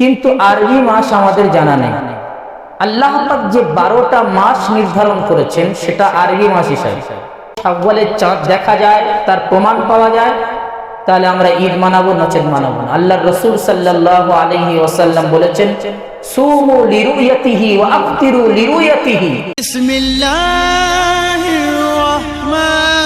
কিন্তু আরবি মাস আমাদের জানা নেই। আল্লাহ যে বারোটা মাস নির্ধারণ করেছেন, সেটা আরবি মাস হিসাবে। সাবওয়ালের চাঁদ দেখা যায়, তার প্রমাণ পাওয়া যায়, তাহলে আমরা ঈদ মানাবো নচেত মানাবো না। আল্লাহ রসুল সাল্লাহ আলহি ওসাল্লাম বলেছেন, সুমু লিরুয়াতিহি ওয়া আফতিরু লিরুয়াতিহি। বিসমিল্লাহির রহমান।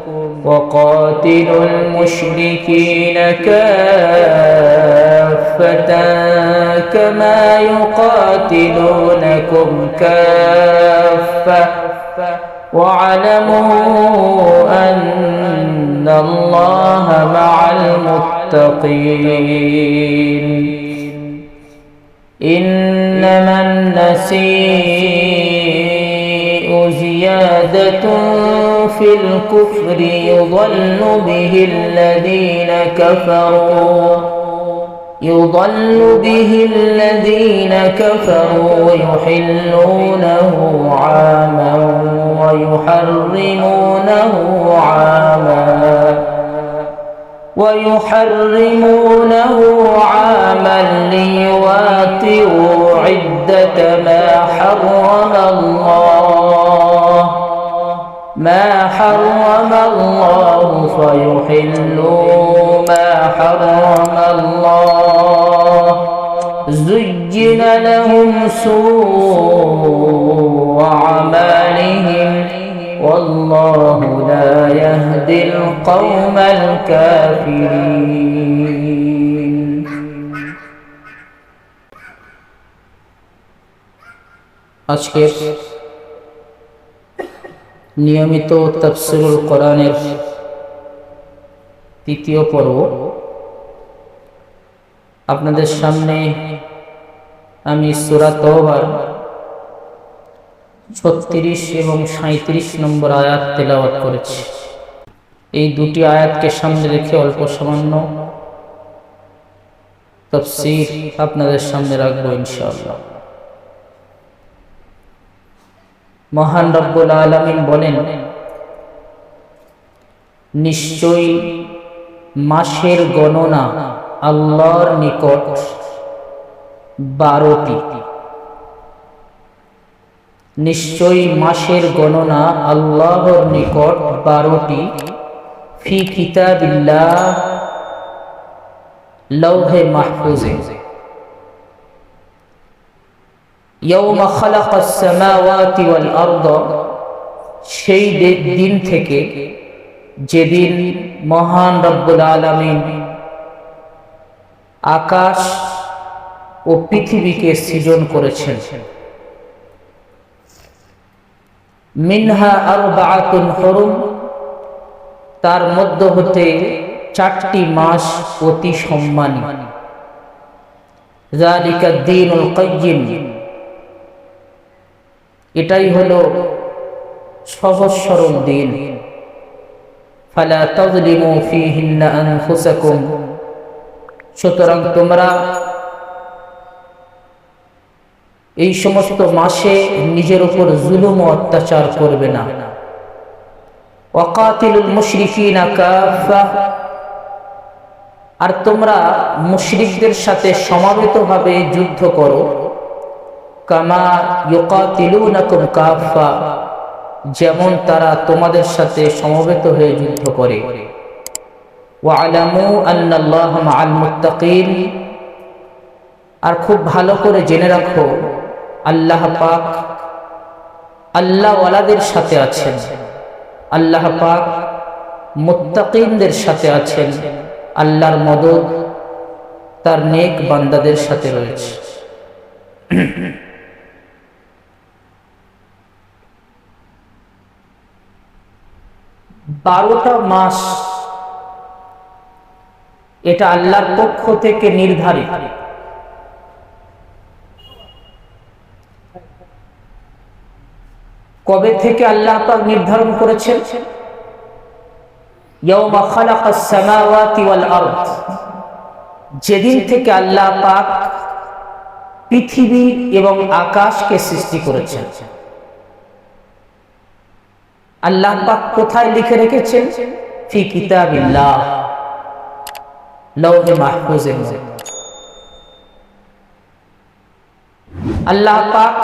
وقاتلوا المشركين كافة كما يقاتلونكم كافة. واعلموا أن الله مع المتقين. إنما النسيء زيادة في الكفر يضل به الذين كفروا. يضل به الذين كفروا يحلونه عاما ويحرمونه عاما ويحرمونه عاما ليواتئوا عدة ما حرم الله. ما حرم الله فيحلوا ما حرم الله. زين لهم سوء أعمالهم. والله لا يهدي القوم الكافرين. أشكر নিয়মিত তফসিরুল কোরআনের তৃতীয় পর্ব আপনাদের সামনে আমি সুরা তওবার ছত্রিশ এবং সাঁত্রিশ নম্বর আয়াত তেলাওয়াত করেছি। এই দুটি আয়াতকে সামনে রেখে অল্প সামান্য তফসির আপনাদের সামনে রাখব ইনশাআল্লাহ। মহান রব্বুল আলমিন বলেন, নিশ্চয়ই মাসের গণনা আল্লাহর নিকট বারোটি। নিশ্চয়ই মাসের গণনা আল্লাহর নিকট বারোটি। ফি কিতাবিল্লাহ, লৌহে মাহফুজে। ইয়ৌমা খালাকাস সামাওয়াতি ওয়াল সেই দিন থেকে যেদিন মহান রব্বুল আলামিন আকাশ ও পৃথিবীকে সৃজন করেছেন। মিনহা আরবাআতুন হুরুম, তার মধ্য হতে চারটি মাস অতি সম্মানী। দ্বীনুল কাইয়্যিম। এটাই হলো সহজ সরল দিন। সুতরাং তোমরা এই সমস্ত মাসে নিজের উপর জুলুম ও অত্যাচার করবে না। ওয়াকাতিলুল মুশরিকিনা আর তোমরা মুশরিকদের সাথে সমাবেতভাবে যুদ্ধ করো। কামা ইউকাতিলুনাকুম কাফা যেমন তারা তোমাদের সাথে সমবেত হয়ে যুদ্ধ করে। ওয়ালামু আন্নাল্লাহ মাআল মুত্তাকিন, আর খুব ভালো করে জেনে রাখো, আল্লাহ পাক আল্লাহ ওয়ালাদের সাথে আছেন। আল্লাহ পাক মুত্তাকিনদের সাথে আছেন। আল্লাহর মদত তার নেক বান্দাদের সাথে রয়েছে। বারোটা মাস এটা আল্লাহর পক্ষ থেকে নির্ধারিত। কবে থেকে আল্লাহ পাক নির্ধারণ করেছেন? যেদিন থেকে আল্লাহ পাক পৃথিবী এবং আকাশকে সৃষ্টি করেছেন। আল্লাহ পাক কোথায় লিখে রেখেছেন? ফি কিতাবিল্লাহ। লৌহে মাহফুজের মধ্যে আল্লাহ পাক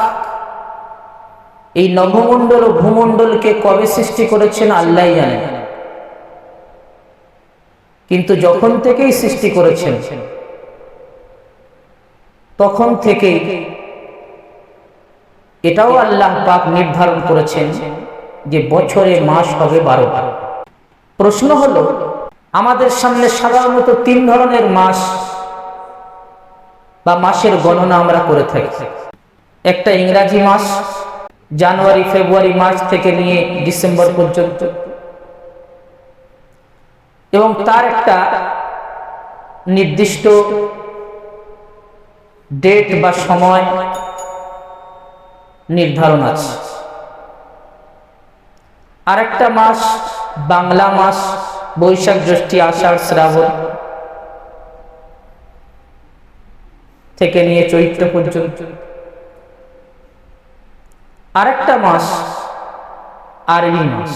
এই নভমণ্ডল ও ভূমণ্ডলকে কবে সৃষ্টি করেছেন আল্লাহ জানেন কিন্তু যখন থেকেই সৃষ্টি করেছেন, তখন থেকে এটাও আল্লাহ পাক নির্ধারণ করেছেন। যে বছরে মাস হবে বারোটা প্রশ্ন হলো, আমাদের সামনে সাধারণত তিন ধরনের মাস বা মাসের গণনা আমরা করে থাকি। একটা ইংরাজি মাস, জানুয়ারি, ফেব্রুয়ারি, মার্চ থেকে নিয়ে ডিসেম্বর পর্যন্ত। এবং তার একটা নির্দিষ্ট ডেট বা সময় নির্ধারণ আছে। আরেকটা মাস, বাংলা মাস, বৈশাখ জ্যৈষ্ঠী, আষাঢ়, শ্রাবণ থেকে নিয়ে চৈত্র পর্যন্ত। আরেকটা মাস, আরবি মাস।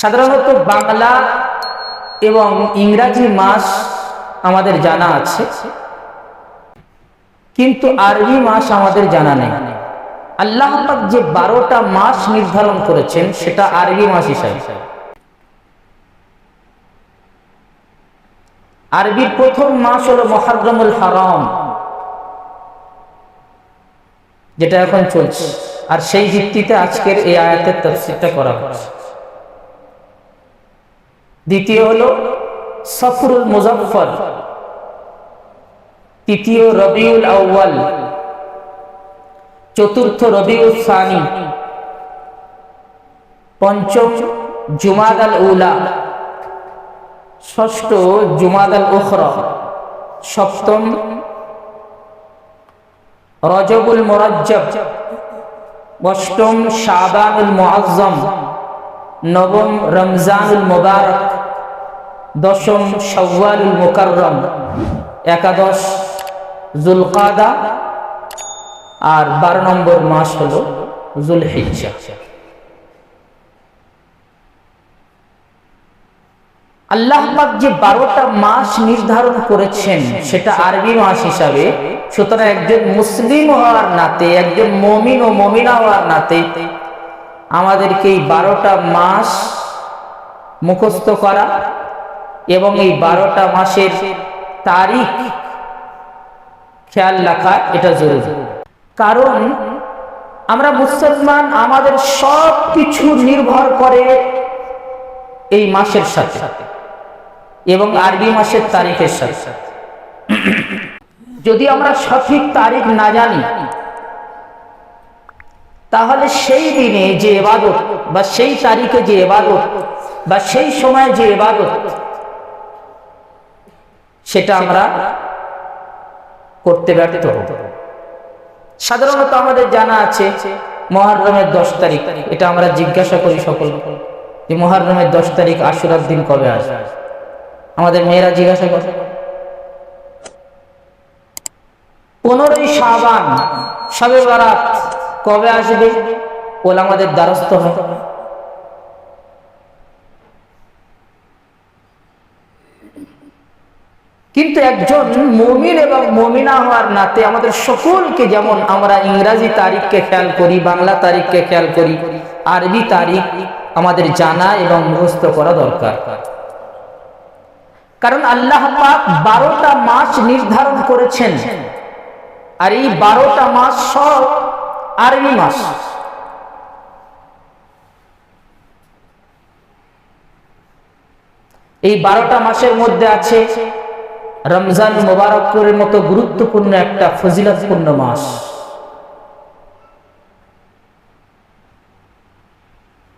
সাধারণত বাংলা এবং ইংরাজি মাস আমাদের জানা আছে। কিন্তু আরবি মাস আমাদের জানা নেই। আল্লাহ যে বারোটা মাস নির্ধারণ করেছেন, সেটা আরবি মাস হিসাবে। আরবির প্রথম মাস হলো মহারমুল হারাম, যেটা এখন চলছে। আর সেই ভিত্তিতে আজকের এই আয়াতের তফসিরটা করা হচ্ছে। দ্বিতীয় হলো সফরুল মুজফর তৃতীয় রবিউল আউ্বাল চতুর্থ রবিউল সানি। পঞ্চম জুমাদ আল উলা। ষষ্ঠ জুমাদ আল উখরা। সপ্তম রজবুল মোরাজ্জব। অষ্টম শাবানুল মুআজ্জম। নবম রমজানুল মুবারক। দশম শাওয়ালুল মুকাররম। একাদশ জুলকাদা আর বারো নম্বর মাস হল জুলহিজ্জা। আল্লাহ যে বারোটা মাস নির্ধারণ করেছেন, সেটা আরবি মাস হিসাবে, সুতরাং একজন মুসলিম হওয়ার নাতে, একজন মমিন ও মমিনা হওয়ার নাতে, আমাদেরকে এই বারোটা মাস মুখস্থ করা এবং এই বারোটা মাসের তারিখ খেয়াল রাখা এটা জরুরি। কারণ আমরা মুসলমান আমাদের সব কিছু নির্ভর করে এই মাসের সাথে এবং আরবি মাসের তারিখের সাথে। যদি আমরা সঠিক তারিখ না জানি, তাহলে সেই দিনে যে এবাদত বা সেই তারিখে যে এবাদত বা সেই সময় যে এবাদত, সেটা আমরা করতে ব্যর্থ সাধারণত আমাদের জানা আছে মহারমের দশ তারিখ। এটা আমরা জিজ্ঞাসা করি সকল যে মহারমের দশ তারিখ আশুরার দিন কবে আসবে? আমাদের মেয়েরা জিজ্ঞাসা করে। পনেরোই সাবান সবে বারাত কবে আসবে ওলা আমাদের দ্বারস্থ হয়। কিন্তু একজন মমিন এবং মমিনা হওয়ার নাতে আমাদের সকলকে যেমন আমরা ইংরাজি তারিখকে খেয়াল করি, বাংলা তারিখকে খেয়াল করি, আরবি তারিখ আমাদের জানা এবং মুখস্থ করা দরকার। কারণ আল্লাহ বারোটা মাস নির্ধারণ করেছেন। আর এই বারোটা মাস সব আরবি মাস। এই বারোটা মাসের মধ্যে আছে রমজান মোবারকপুরের মতো গুরুত্বপূর্ণ একটা ফজিলতপূর্ণ মাস।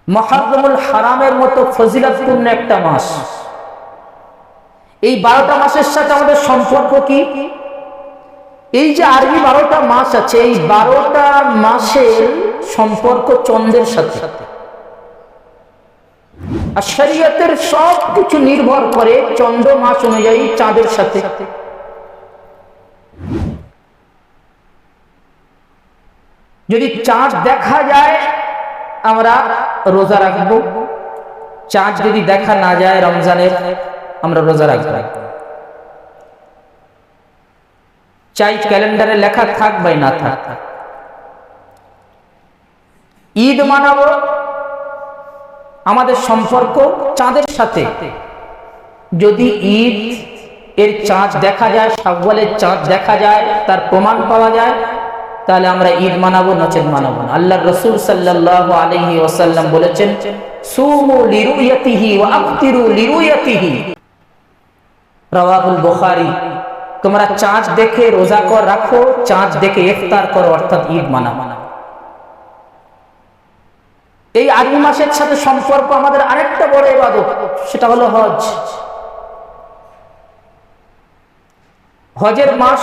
মহারমুল হারামের মতো ফজিলতপূর্ণ একটা মাস। এই বারোটা মাসের সাথে আমাদের সম্পর্ক কি? এই যে আরবি বারোটা মাস আছে, এই বারোটা মাসের সম্পর্ক চন্দ্রের সাথে সাথে। আর শরীয়তের সব কিছু নির্ভর করে চন্দ্র মাস অনুযায়ী চাঁদের সাথে। যদি চাঁদ দেখা যায়, আমরা রোজা রাখব। চাঁদ যদি দেখা না যায় রমজানের আমরা রোজা রাখব। চাই ক্যালেন্ডারে লেখা থাক বা না থাক। ঈদ মানাবো আমাদের সম্পর্ক চাঁদের সাথে। যদি ঈদ এর চাঁদ দেখা যায় সাব্বালের চাঁদ দেখা যায়, তার প্রমাণ পাওয়া যায়, তাহলে আমরা ঈদ মানাবো নচেত মানাবো না। আল্লাহ রসুল সাল্লাহ আলহি ওসাল্লাম বলেছেন তোমরা চাঁদ দেখে রোজা কর, রাখো, চাঁদ দেখে ইফতার করো, অর্থাৎ ঈদ মানা মানা এই আরবি মাসের সাথে সম্পর্ক আমাদের আরেকটা বড় ইবাদত, সেটা হলো হজ। হজের মাস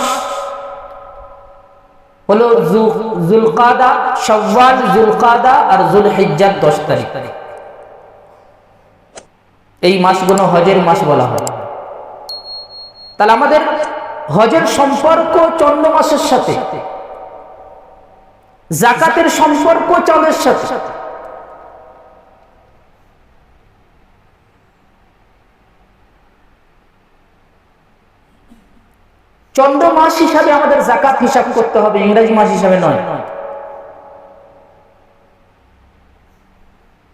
হলো জুলকাদা সওয়াল জুলকাদা আর জুলহিজ্জার দশ তারিখ। এই মাসগুলো হজের মাস বলা হয়। তাহলে আমাদের হজের সম্পর্ক চন্দ্র মাসের সাথে, জাকাতের সম্পর্ক চাঁদের সাথে। চন্দ্র মাস হিসাবে আমাদের জাকাত হিসাব করতে হবে, ইংরেজি মাস হিসাবে নয়।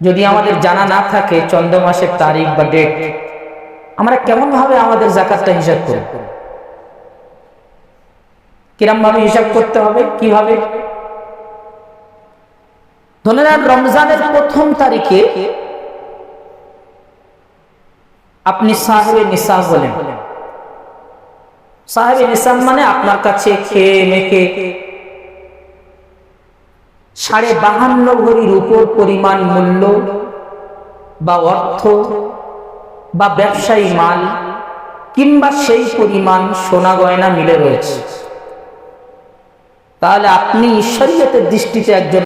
যদি আমাদের জানা না থাকে চন্দ্র মাসের তারিখ বা ডেট, আমরা কেমন ভাবে আমাদের জাকাতটা হিসাব করব? কিরম ভাবে হিসাব করতে হবে, কীভাবে? ধরে নেন রমজানের প্রথম তারিখে আপনি সাহেবে নিসা বলেন। সাহেবে নিসাম মানে আপনার কাছে খেয়ে মেখে। সাড়ে বাহান্ন ভরির উপর পরিমাণ মূল্য বা অর্থ বা ব্যবসায়ী মাল কিংবা সেই পরিমাণ সোনা গয়না মিলে রয়েছে। তাহলে আপনি ঈশ্বরীয়তের দৃষ্টিতে একজন